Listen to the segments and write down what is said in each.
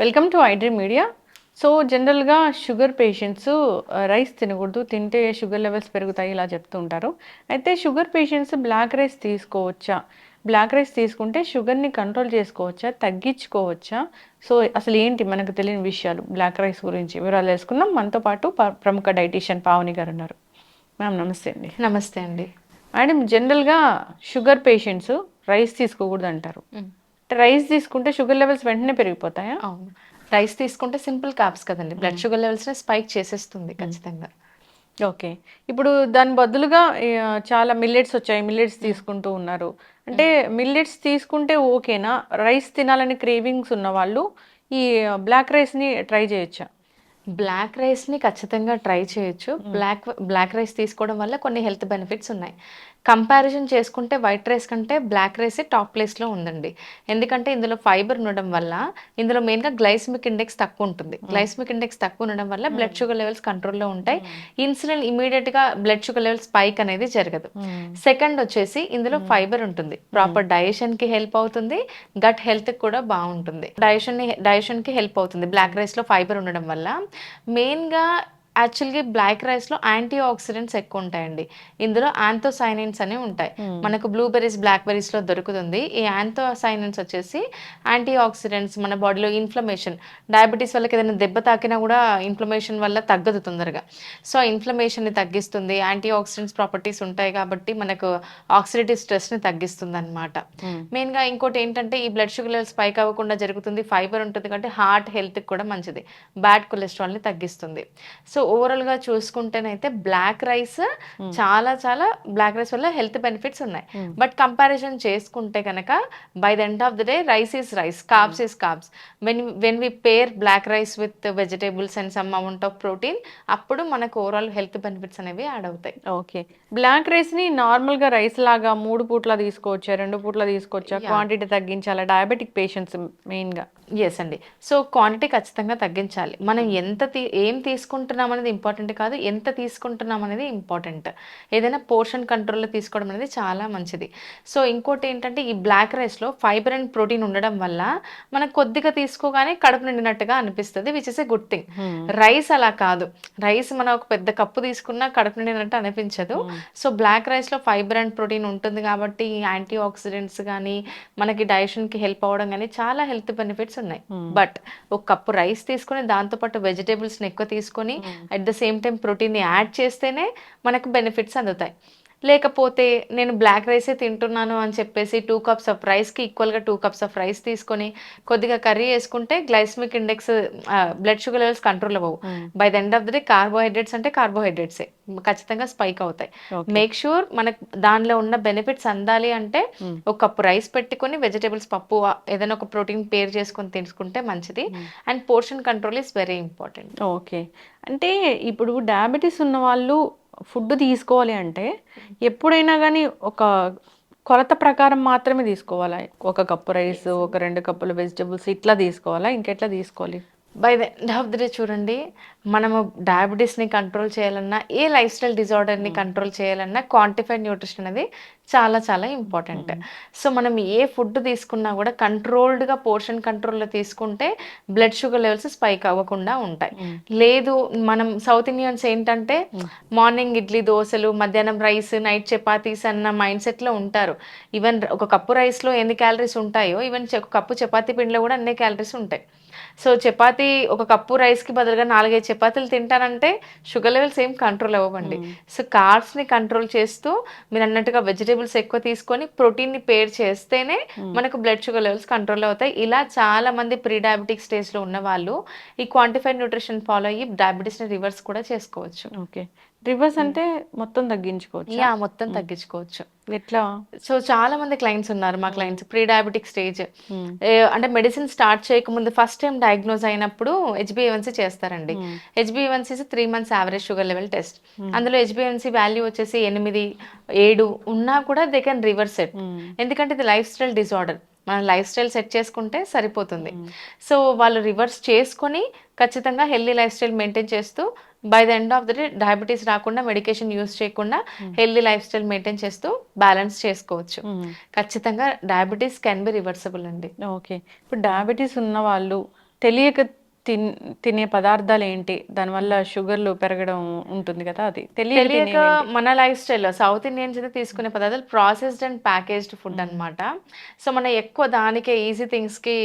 Welcome to iDream media so జనరల్గా sugar patients rice తినకూడదు తింటే షుగర్ లెవెల్స్ పెరుగుతాయి ఇలా చెప్తూ ఉంటారు. అయితే షుగర్ పేషెంట్స్ బ్లాక్ రైస్ తీసుకోవచ్చా? బ్లాక్ రైస్ తీసుకుంటే షుగర్ని కంట్రోల్ చేసుకోవచ్చా? తగ్గించుకోవచ్చా? సో అసలు ఏంటి మనకు తెలియని విషయాలు? బ్లాక్ రైస్ గురించి వివరాలు తెలుసుకుందాం. మనతో పాటు ప్రముఖ డైటీషియన్ పావని గారు ఉన్నారు. మ్యామ్ నమస్తే అండి. నమస్తే అండి. మేడం జనరల్గా షుగర్ పేషెంట్స్ రైస్ తీసుకోకూడదు అంటారు రైస్ తీసుకుంటే షుగర్ లెవెల్స్ వెంటనే పెరిగిపోతాయా? అవును. రైస్ తీసుకుంటే సింపుల్ కాప్స్ కదండి. బ్లడ్ షుగర్ లెవెల్స్ స్పైక్ చేసేస్తుంది ఖచ్చితంగా. ఓకే. ఇప్పుడు దాని బదులుగా చాలా మిల్లెట్స్ వచ్చాయి. మిల్లెట్స్ తీసుకుంటూ ఉన్నారు. అంటే మిల్లెట్స్ తీసుకుంటే ఓకేనా? రైస్ తినాలని క్రేవింగ్స్ ఉన్న వాళ్ళు ఈ బ్లాక్ రైస్ని ట్రై చేయొచ్చా? బ్లాక్ రైస్ని ఖచ్చితంగా ట్రై చేయొచ్చు. బ్లాక్ బ్లాక్ రైస్ తీసుకోవడం వల్ల కొన్ని హెల్త్ బెనిఫిట్స్ ఉన్నాయి. కంపారిజన్ చేసుకుంటే వైట్ రైస్ కంటే బ్లాక్ రైసే టాప్ ప్లేస్లో ఉందండి. ఎందుకంటే ఇందులో ఫైబర్ ఉండడం వల్ల ఇందులో మెయిన్గా గ్లైస్మిక్ ఇండెక్స్ తక్కువ ఉంటుంది. గ్లైస్మిక్ ఇండెక్స్ తక్కువ ఉండడం వల్ల బ్లడ్ షుగర్ లెవెల్స్ కంట్రోల్లో ఉంటాయి. ఇన్సులిన్ ఇమీడియట్గా బ్లడ్ షుగర్ లెవెల్స్ స్పైక్ అనేది జరగదు. సెకండ్ వచ్చేసి ఇందులో ఫైబర్ ఉంటుంది. ప్రాపర్ డైజెషన్కి హెల్ప్ అవుతుంది. గట్ హెల్త్ కూడా బాగుంటుంది. డైజెషన్ డైజెషన్కి హెల్ప్ అవుతుంది. బ్లాక్ రైస్లో ఫైబర్ ఉండడం వల్ల. మెయిన్గా యాక్చువల్గా బ్లాక్ రైస్లో యాంటీ ఆక్సిడెంట్స్ ఎక్కువ ఉంటాయండి ఇందులో యాంథోసైనిన్స్ అనేవి ఉంటాయి. మనకు బ్లూబెర్రీస్ బ్లాక్ బెర్రీస్లో దొరుకుతుంది. ఈ యాంథోసైనిన్స్ వచ్చేసి యాంటీ ఆక్సిడెంట్స్ మన బాడీలో ఇన్ఫ్లమేషన్ డయాబెటీస్ వాళ్ళకి ఏదైనా దెబ్బ తాకినా కూడా ఇన్ఫ్లమేషన్ వల్ల తగ్గదు తొందరగా. సో ఇన్ఫ్లమేషన్ని తగ్గిస్తుంది. యాంటీ ఆక్సిడెంట్స్ ప్రాపర్టీస్ ఉంటాయి కాబట్టి మనకు ఆక్సిడేటివ్ స్ట్రెస్ని తగ్గిస్తుంది అనమాట మెయిన్గా ఇంకోటి ఏంటంటే ఈ బ్లడ్ షుగర్ లెవెల్స్ స్పైక్ అవ్వకుండా జరుగుతుంది. ఫైబర్ ఉంటుంది కాబట్టి హార్ట్ హెల్త్ కూడా మంచిది. బ్యాడ్ కొలెస్ట్రాల్ని తగ్గిస్తుంది. సో ఓవరాల్గా చూసుకుంటేనైతే బ్లాక్ రైస్ చాలా చాలా బ్లాక్ రైస్ వల్ల హెల్త్ బెనిఫిట్స్ ఉన్నాయి. బట్ కంపారిజన్ చేసుకుంటే కనుక by the end of the day rice is rice carbs is carbs when when we pair black rice with vegetables and some amount of protein అప్పుడు మనకు overall health benefits అనేవి add అవుతాయి. Okay black రైస్ని నార్మల్గా rice లాగా మూడు పూట్ల తీసుకోవచ్చా రెండు పూట్ల తీసుకోవచ్చా? క్వాంటిటీ తగ్గించాలా? డయాబెటిక్ పేషెంట్స్ మెయిన్గా ఎస్ అండి. సో క్వాంటిటీ ఖచ్చితంగా తగ్గించాలి. మనం ఎంత తీ ఏం తీసుకుంటున్నాం అనేది ఇంపార్టెంట్ కాదు. ఎంత తీసుకుంటున్నాం అనేది ఇంపార్టెంట్ ఏదైనా పోర్షన్ కంట్రోల్లో తీసుకోవడం అనేది చాలా మంచిది. సో ఇంకోటి ఏంటంటే ఈ బ్లాక్ రైస్లో ఫైబర్ అండ్ ప్రోటీన్ ఉండడం వల్ల మనకు కొద్దిగా తీసుకోగానే కడుపు నిండినట్టుగా అనిపిస్తుంది which is a good thing rice అలా కాదు. రైస్ మనం ఒక పెద్ద కప్పు తీసుకున్నా కడుపు నిండినట్టు అనిపించదు. సో బ్లాక్ రైస్లో ఫైబర్ అండ్ ప్రోటీన్ ఉంటుంది కాబట్టి యాంటీ ఆక్సిడెంట్స్ కానీ మనకి డైజెషన్కి హెల్ప్ అవ్వడం కానీ చాలా హెల్త్ బెనిఫిట్స్ ఉన్నాయి. బట్ ఒక కప్పు రైస్ తీసుకొని దాంతోపాటు వెజిటేబుల్స్ని ఎక్కువ తీసుకొని అట్ ద సేమ్ టైం ప్రోటీన్ని యాడ్ చేస్తేనే మనకు బెనిఫిట్స్ అందుతాయి. లేకపోతే నేను బ్లాక్ రైసే తింటున్నాను అని చెప్పేసి టూ కప్స్ ఆఫ్ రైస్కి ఈక్వల్గా టూ కప్స్ ఆఫ్ రైస్ తీసుకొని కొద్దిగా కర్రీ వేసుకుంటే glycemic index blood sugar levels control అవ్వవు. By the end of the day carbohydrates అంటే కార్బోహైడ్రేట్సే ఖచ్చితంగా స్పైక్ అవుతాయి. మేక్ షూర్ మనకు దానిలో ఉన్న బెనిఫిట్స్ అందాలి అంటే ఒక కప్పు రైస్ పెట్టుకొని వెజిటేబుల్స్ పప్పు ఏదైనా ఒక ప్రోటీన్ పేర్ చేసుకొని తీసుకుంటే మంచిది. And portion control is very important okay అంటే ఇప్పుడు డయాబెటీస్ ఉన్న వాళ్ళు ఫుడ్ తీసుకోవాలి అంటే ఎప్పుడైనా కానీ ఒక కొలత ప్రకారం మాత్రమే తీసుకోవాలా? ఒక కప్పు రైస్ ఒక రెండు కప్పుల వెజిటబుల్స్ ఇట్లా తీసుకోవాలా? ఇంకెట్లా తీసుకోవాలి? By the end of the day చూడండి మనము డయాబెటీస్ని కంట్రోల్ చేయాలన్నా ఏ లైఫ్ స్టైల్ డిజార్డర్ని కంట్రోల్ చేయాలన్నా క్వాంటిఫైడ్ న్యూట్రిషన్ అనేది చాలా చాలా ఇంపార్టెంట్ సో మనం ఏ ఫుడ్ తీసుకున్నా కూడా కంట్రోల్డ్గా పోర్షన్ కంట్రోల్లో తీసుకుంటే బ్లడ్ షుగర్ లెవెల్స్ స్పైక్ అవ్వకుండా ఉంటాయి. లేదు మనం సౌత్ ఇండియన్స్ ఏంటంటే మార్నింగ్ ఇడ్లీ దోశలు మధ్యాహ్నం రైస్ నైట్ చపాతీస్ అన్న మైండ్ సెట్లో ఉంటారు. ఈవెన్ ఒక కప్పు రైస్లో ఎన్ని క్యాలరీస్ ఉంటాయో ఈవెన్ ఒక కప్పు చపాతీ పిండిలో కూడా అన్ని క్యాలరీస్ ఉంటాయి. సో చపాతీ ఒక కప్పు రైస్కి బదులుగా నాలుగైదు చపాతీలు తింటానంటే షుగర్ లెవెల్స్ ఏం కంట్రోల్ అవ్వండి సో కార్బ్స్ని కంట్రోల్ చేస్తూ మీరు అన్నట్టుగా వెజిటేబుల్స్ ఎక్కువ తీసుకొని ప్రోటీన్ని పేర్ చేస్తేనే మనకు బ్లడ్ షుగర్ లెవెల్స్ కంట్రోల్ అవుతాయి. ఇలా చాలా మంది ప్రీ డయాబెటిక్ స్టేజ్లో ఉన్న వాళ్ళు ఈ క్వాంటిఫైడ్ న్యూట్రిషన్ ఫాలో అయ్యి డయాబెటీస్ని రివర్స్ కూడా చేసుకోవచ్చు. ఓకే. రివర్స్ అంటే మొత్తం తగ్గించుకోవచ్చు? యా మొత్తం తగ్గించుకోవచ్చు. ఎట్లా? సో చాలా మంది క్లయింట్స్ ఉన్నారు మా క్లయింట్స్ ప్రీ డయాబెటిక్ స్టేజ్ అంటే మెడిసిన్ స్టార్ట్ చేయకముందు ఫస్ట్ టైం డయాగ్నోజ్ అయినప్పుడు హెచ్బిఎవన్సీ చేస్తారండి. HBA one C three months average sugar level test అందులో హెచ్బిఎవన్సీ వాల్యూ వచ్చేసి ఎనిమిది ఏడు ఉన్నా కూడా దే కెన్ రివర్స్ ఇట్ ఎందుకంటే ఇది లైఫ్ స్టైల్ డిజార్డర్ మన లైఫ్ స్టైల్ సెట్ చేసుకుంటే సరిపోతుంది. సో వాళ్ళు రివర్స్ చేసుకొని ఖచ్చితంగా హెల్దీ లైఫ్ స్టైల్ మెయింటైన్ చేస్తూ by the end of the day diabetes రాకుండా మెడికేషన్ యూస్ చేయకుండా హెల్దీ లైఫ్ స్టైల్ మెయింటైన్ చేస్తూ బ్యాలెన్స్ చేసుకోవచ్చు. ఖచ్చితంగా డయాబెటీస్ కెన్ బి రివర్సబుల్ అండి. ఓకే ఇప్పుడు డయాబెటీస్ ఉన్న వాళ్ళు తెలియక తిన్ తినే పదార్థాలు ఏంటి? దానివల్ల షుగర్లు పెరగడం ఉంటుంది కదా అది. తెలియక? మన లైఫ్ స్టైల్లో సౌత్ ఇండియన్స్ అయితే తీసుకునే పదార్థాలు ప్రాసెస్డ్ అండ్ ప్యాకేజ్డ్ ఫుడ్ అన్నమాట. సో మనం ఎక్కువ దానికే ఈజీ థింగ్స్కి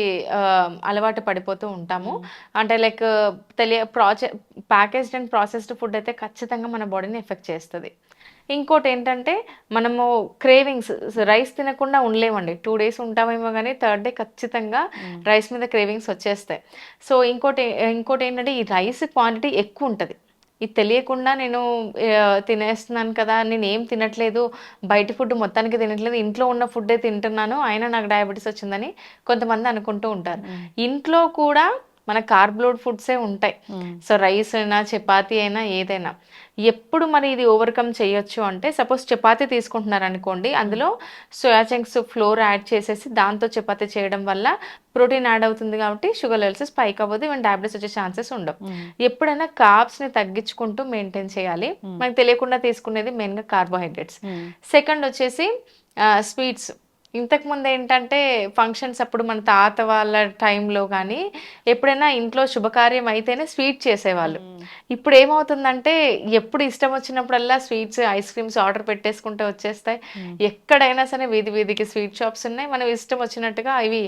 అలవాటు పడిపోతూ ఉంటాము. అంటే లైక్ తెలియ ప్రాసె ప్యాకేజ్డ్ అండ్ ప్రాసెస్డ్ ఫుడ్ అయితే ఖచ్చితంగా మన బాడీని ఎఫెక్ట్ చేస్తుంది. ఇంకోటి ఏంటంటే మనము క్రేవింగ్స్ రైస్ తినకుండా ఉండలేమండి. టూ డేస్ ఉంటామేమో కానీ థర్డ్ డే ఖచ్చితంగా రైస్ మీద క్రేవింగ్స్ వచ్చేస్తాయి. సో ఇంకోటి ఇంకోటి ఏంటంటే ఈ రైస్ క్వాంటిటీ ఎక్కువ ఉంటుంది. ఇది తెలియకుండా నేను తినేస్తున్నాను కదా నేను ఏం తినట్లేదు బయట ఫుడ్ మొత్తానికి తినట్లేదు ఇంట్లో ఉన్న ఫుడ్డే తింటున్నాను అయినా నాకు డయాబెటీస్ వచ్చిందని కొంతమంది అనుకుంటూ ఉంటారు. ఇంట్లో కూడా మన కార్బ్లోడ్ ఫుడ్సే ఉంటాయి. సో రైస్ అయినా చపాతీ అయినా ఏదైనా. ఎప్పుడు మరి ఇది ఓవర్కమ్ చేయొచ్చు అంటే సపోజ్ చపాతీ తీసుకుంటున్నారు అనుకోండి అందులో సోయా చంక్స్ ఫ్లోర్ యాడ్ చేసేసి దాంతో చపాతీ చేయడం వల్ల ప్రోటీన్ యాడ్ అవుతుంది కాబట్టి షుగర్ లెవెల్స్ స్పైక్ అవ్వదు ఈవెన్ డయాబెటీస్ వచ్చే ఛాన్సెస్ ఉండవు. ఎప్పుడైనా కార్బ్స్ని తగ్గించుకుంటూ మెయింటైన్ చేయాలి. మనకు తెలియకుండా తీసుకునేది మెయిన్గా కార్బోహైడ్రేట్స్. సెకండ్ వచ్చేసి స్వీట్స్. ఇంతకు ముందు ఏంటంటే ఫంక్షన్స్ అప్పుడు మన తాత వాళ్ళ టైంలో కానీ ఎప్పుడైనా ఇంట్లో శుభకార్యం అయితేనే స్వీట్ చేసేవాళ్ళు. ఇప్పుడు ఏమవుతుందంటే ఎప్పుడు ఇష్టం వచ్చినప్పుడల్లా స్వీట్స్ ఐస్ క్రీమ్స్ ఆర్డర్ పెట్టేసుకుంటే వచ్చేస్తాయి. ఎక్కడైనా సరే వీధి వీధికి స్వీట్ షాప్స్ ఉన్నాయి. మనం ఇష్టం వచ్చినట్టుగా ఇవి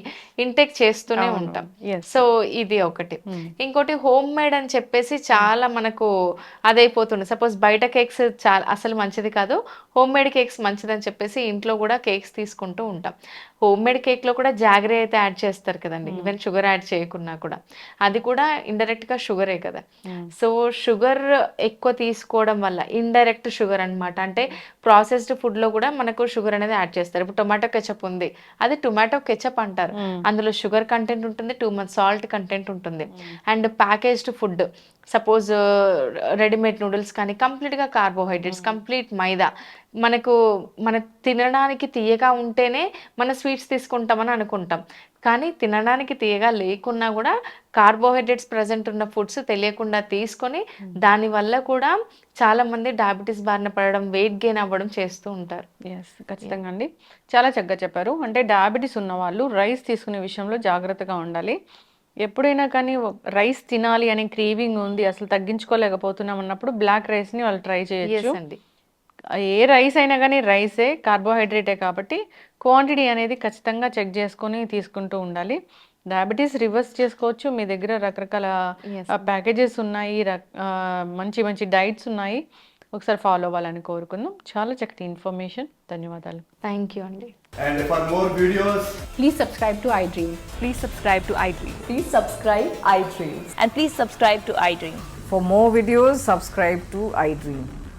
ఇంటేక్ చేస్తూనే ఉంటాం. సో ఇది ఒకటి. ఇంకోటి హోమ్ మేడ్ అని చెప్పేసి చాలా మనకు అదైపోతుంది. సపోజ్ బయట కేక్స్ చాలా అసలు మంచిది కాదు. హోమ్ మేడ్ కేక్స్ మంచిదని చెప్పేసి ఇంట్లో కూడా కేక్స్ తీసుకుంటూ ఉంటాం. హోమ్ మేడ్ కేక్లో కూడా జాగరీ అయితే యాడ్ చేస్తారు కదండి. ఈవెన్ షుగర్ యాడ్ చేయకున్నా కూడా. అది కూడా ఇండైరెక్ట్గా షుగరే కదా. సో షుగర్ ఎక్కువ తీసుకోవడం వల్ల ఇండైరెక్ట్ షుగర్ అన్నమాట. అంటే ప్రాసెస్డ్ ఫుడ్లో కూడా మనకు షుగర్ అనేది యాడ్ చేస్తారు. ఇప్పుడు టొమాటో కెచప్ ఉంది. అది టొమాటో కెచప్ అంటారు. అందులో షుగర్ కంటెంట్ ఉంటుంది టూ మంత్ సాల్ట్ కంటెంట్ ఉంటుంది. And packaged food suppose readymade noodles కానీ కంప్లీట్గా కార్బోహైడ్రేట్స్ కంప్లీట్ మైదా. మనకు మన తినడానికి తీయగా ఉంటేనే మన స్వీట్స్ తీసుకుంటామని అనుకుంటాం. కానీ తినడానికి తీయగా లేకున్నా కూడా కార్బోహైడ్రేట్స్ ప్రజెంట్ ఉన్న ఫుడ్స్ తెలియకుండా తీసుకొని దానివల్ల కూడా చాలా మంది డయాబెటీస్ బారిన పడడం వెయిట్ గెయిన్ అవ్వడం చేస్తూ ఉంటారు. ఎస్ ఖచ్చితంగా అండి. చాలా చక్కగా చెప్పారు. అంటే డయాబెటీస్ ఉన్న వాళ్ళు రైస్ తీసుకునే విషయంలో జాగ్రత్తగా ఉండాలి. ఎప్పుడైనా కానీ రైస్ తినాలి అనే క్రేవింగ్ ఉంది అసలు తగ్గించుకోలేకపోతున్నాం అన్నప్పుడు బ్లాక్ రైస్ని వాళ్ళు ట్రై చేయొచ్చు. అండి. ఏ రైస్ అయినా కానీ రైసే కార్బోహైడ్రేటే కాబట్టి క్వాంటిటీ అనేది ఖచ్చితంగా చెక్ చేసుకొని తీసుకుంటూ ఉండాలి డయాబెటీస్ రివర్స్ చేసుకోవచ్చు మీ దగ్గర రకరకాల. ప్యాకేజెస్ ఉన్నాయి మంచి మంచి డైట్స్ ఉన్నాయి ఒకసారి ఫాలో అవ్వాలని కోరుకుందాం చాలా చక్కటి ఇన్ఫర్మేషన్ ధన్యవాదాలు థ్యాంక్ యూ అండి And for more videos, Please subscribe to iDream. Please subscribe to iDream. Please subscribe iDream. And please subscribe to iDream. For more videos, subscribe to iDream. please like, share, and